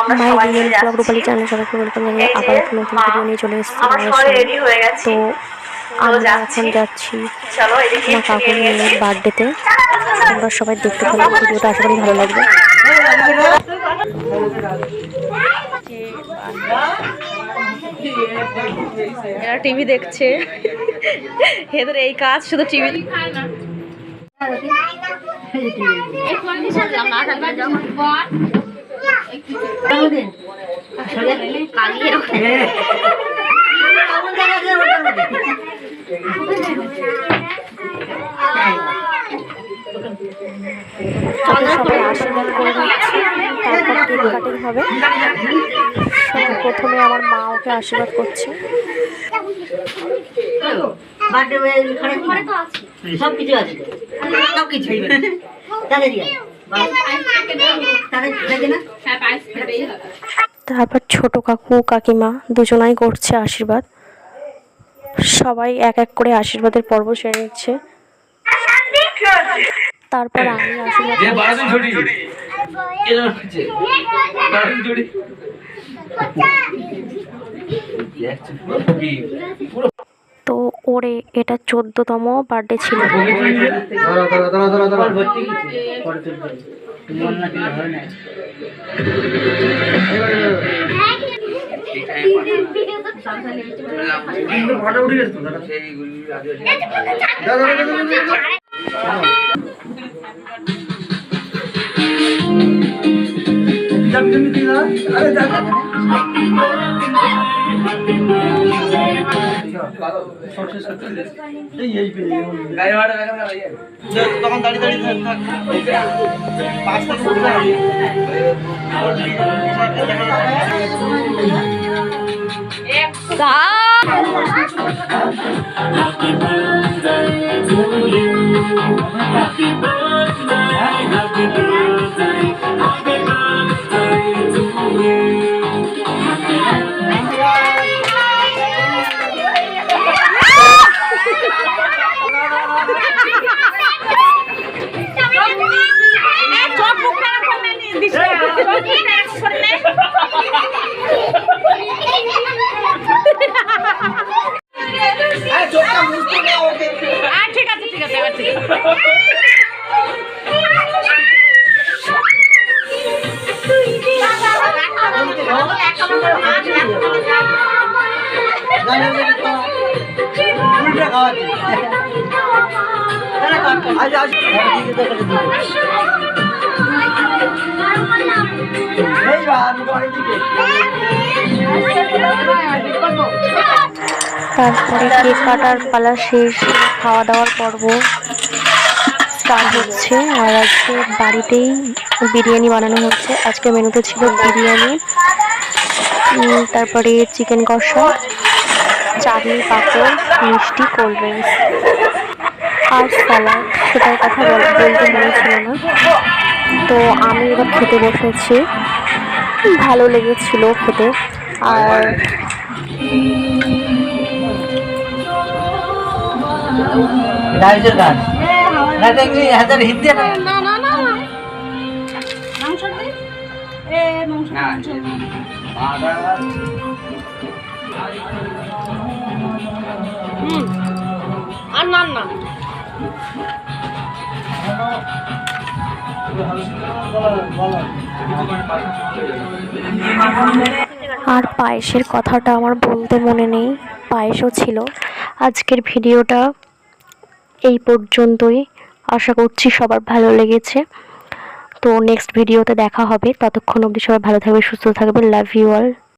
আমরা মাই সবাই রিয়েল মিলে ব্লগ রূপালী যাচ্ছি চ্যানেল সবাইকে ওয়েলকাম জানিয়ে আবার একটা নতুন মা, ভিডিও নিয়ে চলে এসেছি আমরা সবাই সামনে। রেডি গেছি। তো তো আমরা এখন যাচ্ছি। আমার কাকুর মেয়ের বার্থডেতে তোমরা সবাই দেখতে থাকো ভিডিওটা আশা করি ভালো লাগবে। এরা টিভি দেখছে। এদের এই কাজ শুধু টিভি তাদের সবাই আশীর্বাদ করে নিচ্ছি তারপর কেক কাটিং হবে। প্রথমে আমার মা ওকে আশীর্বাদ করছে। সব কিছু আছে। সব কিছু তারপর ছোট কাকু কাকিমা দুজনাই করছে আশীর্বাদ। সবাই এক এক করে আশীর্বাদের পর্ব সেরে নিচ্ছে। তারপর আমি আশীর্বাদ পরে এটা চোদ্দতম বার্থডে ছিল আরে দাদা গাড়ি ভাড়া দেখা না ভাইয়া তখন দাঁড়িয়ে দাঁড়িয়ে থাক পাঁচ থেকে তারপরে কেক কাটার পালা শেষ খাওয়া দাওয়ার পর্ব স্টার্ট হচ্ছে। আর আজকে বাড়িতেই বিরিয়ানি বানানো হচ্ছে। আজকে মেনুতে ছিল বিরিয়ানি তারপরে চিকেন কষা চাটনি পাঁপড় মিষ্টি কোল্ড ড্রিঙ্কস আর স্যালাড সেটার কথা বল- বলতে মনে ছিল না তো আমি এবার খেতে বসেছি ভালো লেগেছিল খেতে আর ডাইজের আর পায়েসের কথাটা আমার বলতে মনে নেই, পায়েসও ছিল। আজকের ভিডিওটা এই পর্যন্তই। আশা করছি সবার ভালো লেগেছে। তো নেক্সট ভিডিওতে দেখা হবে। ততক্ষণ অবধি সবাই ভালো থাকবে সুস্থ থাকবে লাভ ইউ অল